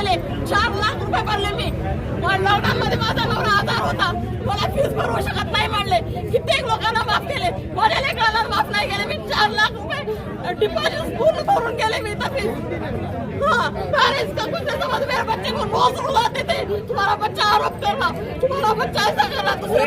गेले चार लाख रुपये भरले मी. लॉकडाऊन मध्ये माझा नवरा आजार होता. मला फीस भरवू शकत नाही म्हणले. कित्येक लोकांना माफ केले. माझ्या लेकराला माफ नाही केले. मी चार लाख रुपये डिपॉझिट पूर्ण भरून गेले मी तर फीस हाँ बच्चे को रोज रुलाते थे तुम्हारा बच्चा आरोप करना तुम्हारा बच्चा ऐसा करना दूसरे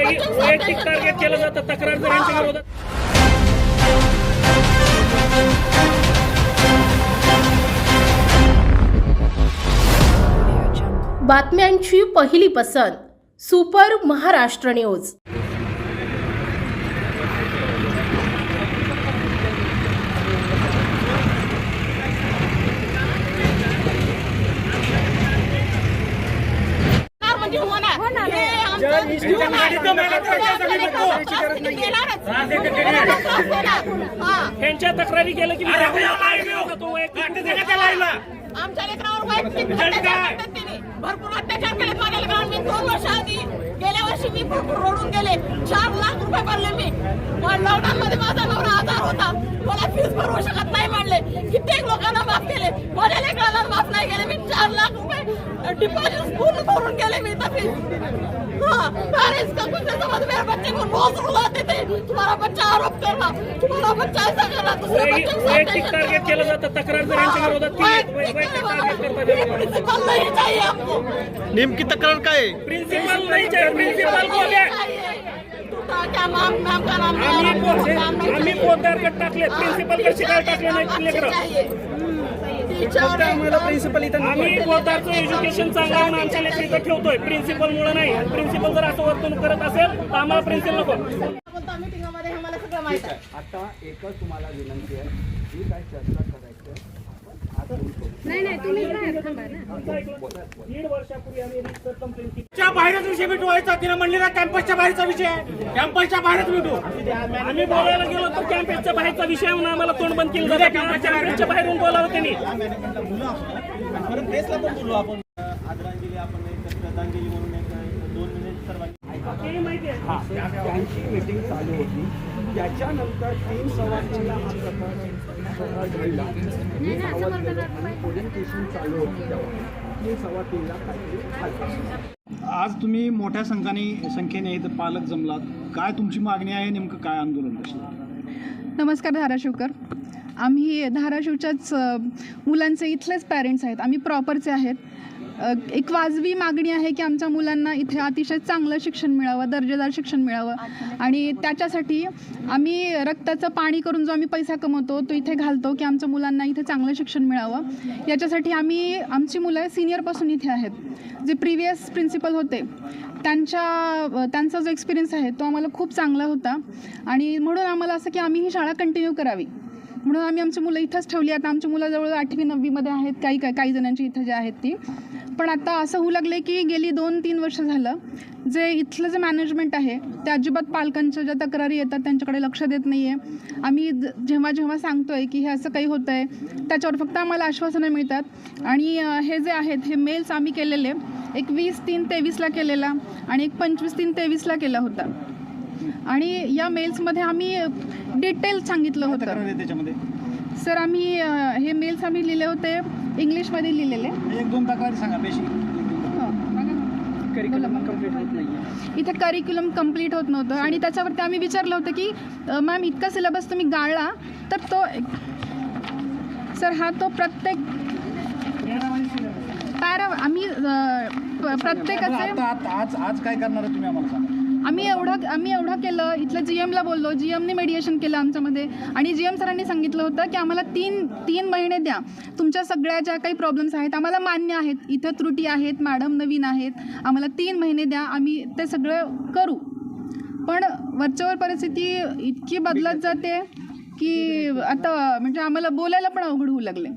बातम्यांची पहिली पसंत सुपर महाराष्ट्र न्यूज. त्यांच्या तक्रारी केलं की आमच्या लेकरावर भरपूर अत्याचार केले माझ्या लेकरावर मी दोन वर्ष आधी गेल्या वर्षी मी भरपूर रडून गेले. चार लाख रुपये भरले मी. लॉकडाऊन मध्ये माझा नवरा आजार होता. मला फीस भरू शकत नाही म्हणले. कित्येक लोकांना माफ केले. माझ्या लेकराला माफ नाही केले. मी चार लाख रुपये डिपॉझिट पूर्ण भरून गेले मी. तर फीस हा पेरेंट्स का कुछ बच्चा आरोप बच्चा वैयक्तिक टार्गेट करना। केलं जातं. तक्रारदारांच्या विरोधात की वैयक्तिक टार्गेट करतात प्रिंसिपल नहीं चाहिए हमको नेमकी तक्रार काय आहे? प्रिन्सिपल नाही चाहिए. प्रिन्सिपल बोले क्या नाम नाम का नाम आम्ही नाम पोते- नाम नहीं आम्ही चाहिए। पोद्दारकडे टाकले. प्रिन्सिपलकडे शिकायला टाकले नाही? लेकरं चाहिए. टीचर आम्ही एज्युकेशन चांगलं आमच्या लेकर इथं ठेवतोय. प्रिन्सिपल मुळे नाही. प्रिन्सिपल जर वर्तणूक करत असेल तर आम्हाला प्रिन्सिपल नको. मीटिंगमध्ये आम्हाला सगळं माहीत आहे. आता एकच तुम्हाला विनंती आहे जी काय चर्चा करायचं दीड वर्षापूर्वी आम्ही रितसर कंप्लेंट केली. च्या बाहेरच विषय मिटवायचा तिने म्हणले ना कॅम्पसच्या बाहेरचा विषय आहे. कॅम्पसच्या बाहेरच मिटू आम्ही बोलायला गेलो तर कॅम्पेसच्या बाहेरचा विषय म्हणून आम्हाला तोंड बंद केलं जातं. कॅम्पेसच्या बाहेरून बोलावं त्यांनी. आदरांजली आपण एक श्रद्धांजली म्हणून एक दोन मिनिट सर्वांनी हे माहिती आहे त्या- त्यांची मीटिंग चालू होती. त्याच्यानंतर तीन सव्वा तीनला हा प्रकार घडला. मी आवाज दिला आणि पोलिंग स्टेशन चालू होती तेव्हा. तीन सव्वा तीनला काहीतरी झालं. आज तुम्ही मोठ्या संख्याने संख्येने इथं पालक जमलात. काय तुमची मागणी आहे? नेमकं काय आंदोलन नमस्कार धाराशिवकर. आम्ही धाराशिवच्याच मुलांचे इथलेच पॅरेंट्स आहेत. आम्ही प्रॉपरचे आहेत. एक वाजवी मागणी आहे की आमच्या मुलांना इथे अतिशय चांगलं शिक्षण मिळावं दर्जेदार शिक्षण मिळावं. आणि त्याच्यासाठी आम्ही रक्ताचं पाणी करून जो आम्ही पैसा कमवतो तो इथे घालतो की आमच्या मुलांना इथे चांगलं शिक्षण मिळावं. याच्यासाठी आम्ही आमची मुलं सिनियरपासून इथे आहेत. जे प्रिव्हियस प्रिन्सिपल होते त्यांच्या त्यांचा जो एक्सपिरियन्स आहे तो आम्हाला खूप चांगला होता. आणि म्हणून आम्हाला असं की आम्ही ही शाळा कंटिन्यू करावी. म्हणून आम्ही आमची मुलं इथंच ठेवली. आता आमची मुलं जवळ आठवी नववीमध्ये आहेत. काही काही काही जणांची इथं जे आहेत ती. पण आता असं होऊ लागले की गेली दोन तीन वर्ष झालं जे इथलं जे मॅनेजमेंट आहे ते अजिबात पालकांच्या ज्या तक्रारी येतात त्यांच्याकडे लक्ष देत नाही आहे आम्ही जेव्हा जेव्हा सांगतोय की हे असं काही होतं आहे त्याच्यावर फक्त आम्हाला आश्वासनं मिळतात. आणि हे जे आहेत हे मेल्स आम्ही केलेले एक वीस तीन तेवीसला केलेला आणि एक पंचवीस तीन तेवीसला केला होता. आणि या मेल्समध्ये आम्ही डिटेल सांगितलं होतं. आहे सर आम्ही हे मेल्स आम्ही लिहिले होते. इंग्लिशमध्ये लिहिलेले एक दोन तक्रारी सांगा बेसिक इथे करिक्युलम कंप्लीट होत नव्हतं. आणि त्याच्यावरती आम्ही विचारलं होतं की मॅम इतका सिलेबस तुम्ही गाळला तर तो सर हा तो प्रत्येक पॅरा आम्ही प्रत्येकाचे आज आज काय करणार तुम्ही आम्हाला सांगा. आम्ही एवढं आम्ही एवढं केलं. इथलं जी एमला बोललो. जी एमने मेडिएशन केलं आमच्यामध्ये. आणि जी एम सरांनी सांगितलं होतं की आम्हाला तीन तीन महिने द्या. तुमच्या सगळ्या ज्या काही प्रॉब्लेम्स आहेत आम्हाला मान्य आहेत. इथं त्रुटी आहेत मॅडम नवीन आहेत. आम्हाला तीन महिने द्या. आम्ही ते सगळं करू. पण वरच्यावर परिस्थिती इतकी बदलत जाते की आता म्हणजे आम्हाला बोलायला पण अवघड होऊ लागले.